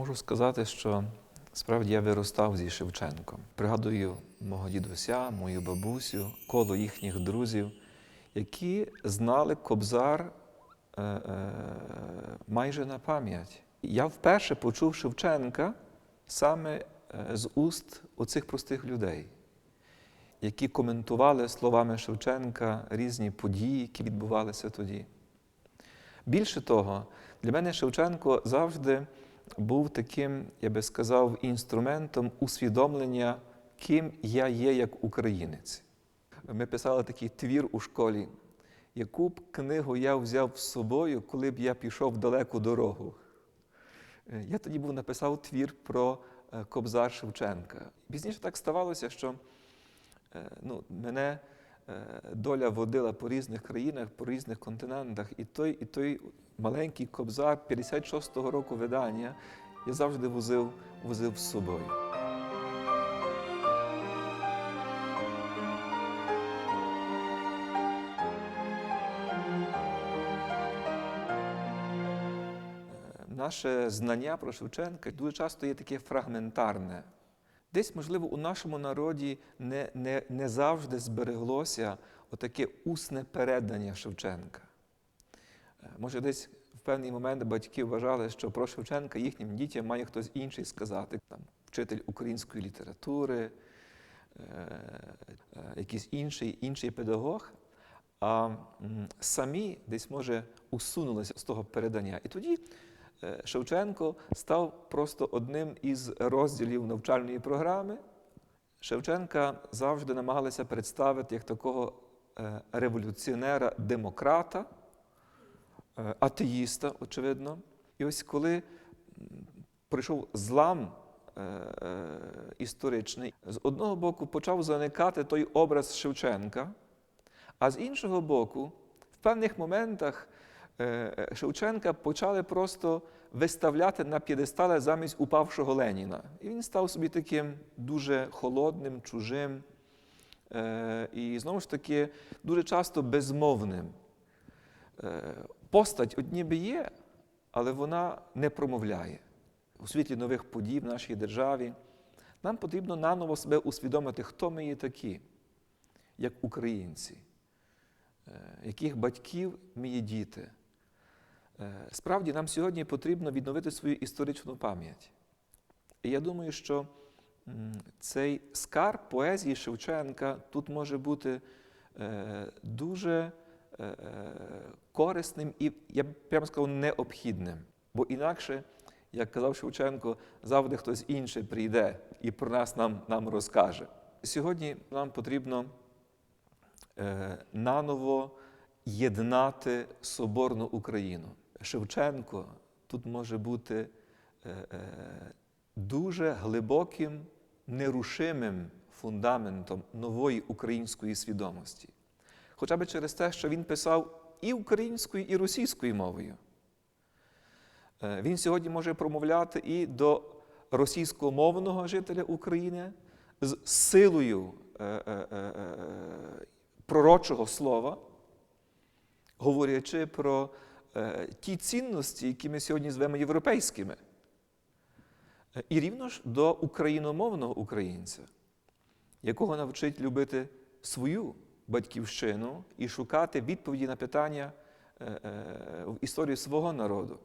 Можу сказати, що справді я виростав зі Шевченком. Пригадую мого дідуся, мою бабусю, коло їхніх друзів, які знали Кобзар е, е, майже на пам'ять. Я вперше почув Шевченка саме е, з уст оцих простих людей, які коментували словами Шевченка різні події, які відбувалися тоді. Більше того, для мене Шевченко завжди був таким, я би сказав, інструментом усвідомлення, ким я є як українець. Ми писали такий твір у школі, яку б книгу я взяв з собою, коли б я пішов в далеку дорогу. Е, Я тоді був написав твір про е, Кобзар Шевченка. Пізніше так ставалося, що е, ну, мене доля водила по різних країнах, по різних континентах, і той, і той маленький кобзар 56-го року видання я завжди возив, возив з собою. Наше знання про Шевченка дуже часто є таке фрагментарне. Десь, можливо, у нашому народі не, не, не завжди збереглося отаке усне передання Шевченка. Може, десь в певний момент батьки вважали, що про Шевченка їхнім дітям має хтось інший сказати, там, вчитель української літератури, е, е, якийсь інший, інший педагог. А самі десь, може, усунулися з того передання. І тоді е, Шевченко став просто одним із розділів навчальної програми. Шевченка завжди намагалися представити як такого революціонера-демократа, атеїста, очевидно. І ось коли прийшов злам е, е, історичний, з одного боку почав заникати той образ Шевченка, а з іншого боку, в певних моментах е, Шевченка почали просто виставляти на п'єдестали замість упавшого Леніна. І він став собі таким дуже холодним, чужим е, і знову ж таки дуже часто безмовним. Постать от ніби є, але вона не промовляє. У світлі нових подій в нашій державі нам потрібно наново себе усвідомити, хто ми є такі, як українці, е, яких батьків ми є діти. Е, Справді, нам сьогодні потрібно відновити свою історичну пам'ять. І я думаю, що цей скарб поезії Шевченка тут може бути е, дуже корисним і, я б прямо сказав, необхідним. Бо інакше, як казав Шевченко, завжди хтось інший прийде і про нас нам, нам розкаже. Сьогодні нам потрібно е, наново єднати соборну Україну. Шевченко тут може бути е, е, дуже глибоким, нерушимим фундаментом нової української свідомості. Хоча б через те, що він писав і українською, і російською мовою. Е, Він сьогодні може промовляти і до російськомовного жителя України з силою е, е, пророчого слова, говорячи про ті цінності, які ми сьогодні звемо європейськими. І рівно ж до україномовного українця, якого навчить любити свою батьківщину і шукати відповіді на питання е, е, в історії свого народу.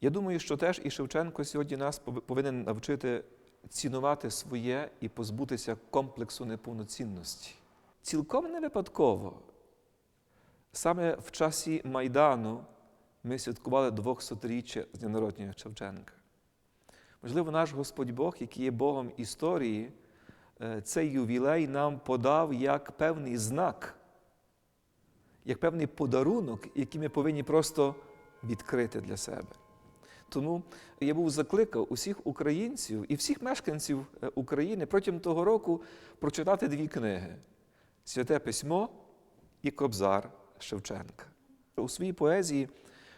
Я думаю, що теж і Шевченко сьогодні нас повинен навчити цінувати своє і позбутися комплексу неповноцінності. Цілком не випадково. Саме в часі Майдану ми святкували 200-річчя з дня народження Шевченка. Можливо, наш Господь Бог, який є Богом історії, цей ювілей нам подав як певний знак, як певний подарунок, який ми повинні просто відкрити для себе. Тому я був закликав усіх українців і всіх мешканців е, України протягом того року прочитати дві книги: Святе Письмо і Кобзар Шевченка. У своїй поезії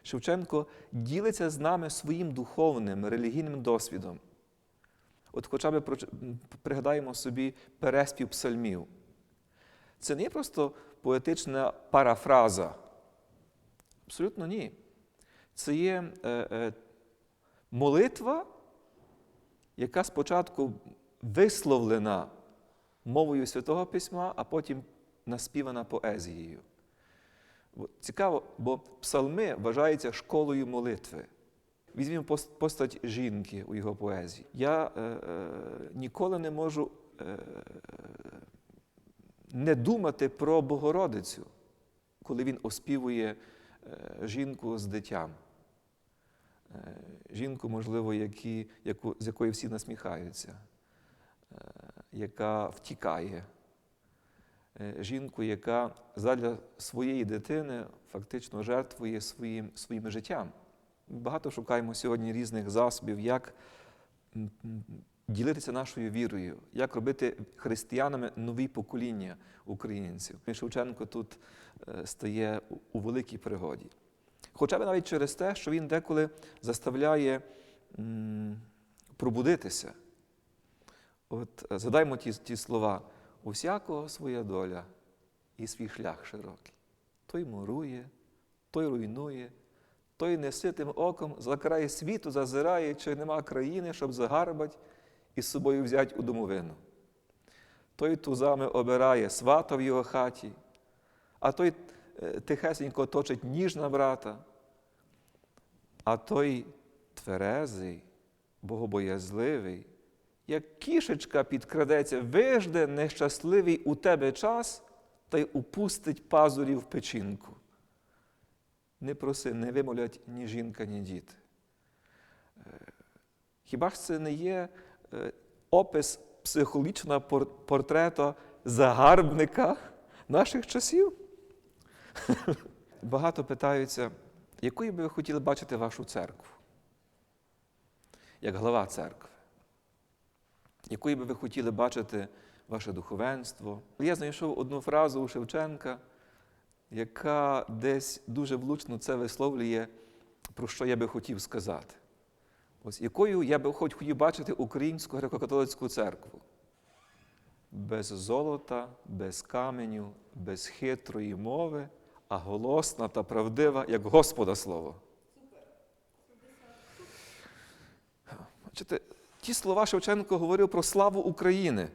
Шевченко ділиться з нами своїм духовним, релігійним досвідом. От хоча б пригадаємо собі переспів псальмів. Це не є просто поетична парафраза. Абсолютно ні. Це є е, е, молитва яка спочатку висловлена мовою Святого Письма, а потім наспівана поезією. Цікаво, бо псалми вважаються школою молитви. Візьмімо постать жінки у його поезії. Я е, е, ніколи не можу е, не думати про Богородицю, коли він оспівує е, жінку з дитям. Е, жінку, можливо, які, яку, з якої всі насміхаються, е, яка втікає. Е, Жінку, яка задля своєї дитини фактично жертвує своїм, своїм життям. Багато шукаємо сьогодні різних засобів, як ділитися нашою вірою, як робити християнами нові покоління українців. Шевченко тут е, стає у- у великій пригоді. Хоча б навіть через те, що він деколи заставляє пробудитися. От е, згадаймо ті, ті слова: у всякого своя доля і свій шлях широкий. Той мурує, той руйнує, той неситим оком за край світу зазирає, чи нема країни, щоб загарбать і з собою взять у домовину. Той тузами обирає свата в його хаті, а той е, тихесенько точить ніж на брата, а той тверезий, богобоязливий, як кішечка підкрадеться, вижде нещасливий у тебе час та й упустить пазурі в печінку. Не проси, не вимолять ні жінка, ні діти. Е, Хіба ж це не є е, опис психологічного пор- портрета загарбника наших часів? Багато питаються, якою би ви хотіли бачити вашу церкву, як глава церкви? Якою би ви хотіли бачити ваше духовенство? Я знайшов одну фразу у Шевченка, яка десь дуже влучно це висловлює, про що я би хотів сказати. Ось якою я би хоч хотів бачити українську греко-католицьку церкву. Без золота, без каменю, без хитрої мови, а голосна та правдива, як Господа Слово. Бачите, ті слова Шевченко говорив про славу України.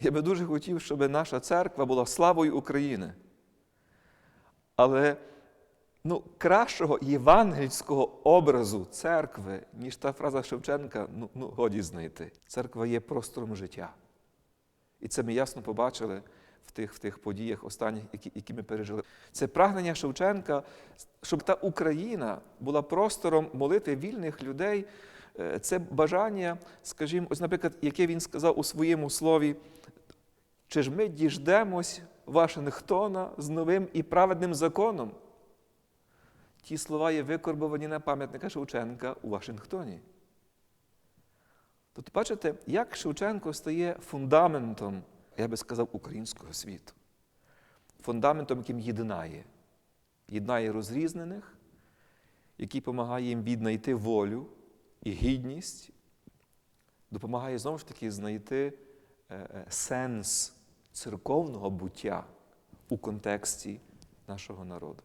Я би дуже хотів, щоб наша церква була славою України. Але ну, кращого євангельського образу церкви, ніж та фраза Шевченка, ну, ну годі знайти. Церква є простором життя. І це ми ясно побачили в тих, в тих подіях останніх, які, які ми пережили. Це прагнення Шевченка, щоб та Україна була простором молитви вільних людей. Е, Це бажання, скажімо, ось, наприклад, яке він сказав у своєму слові, чи ж ми діждемось Вашингтона з новим і праведним законом? Ті слова є викорбовані на пам'ятника Шевченка у Вашингтоні. Тобто, бачите, як Шевченко стає фундаментом, я би сказав, українського світу. Фундаментом, яким єднає. Єднає розрізнених, який допомагає їм віднайти волю і гідність, допомагає знову ж таки знайти е, е, сенс церковного буття у контексті нашого народу.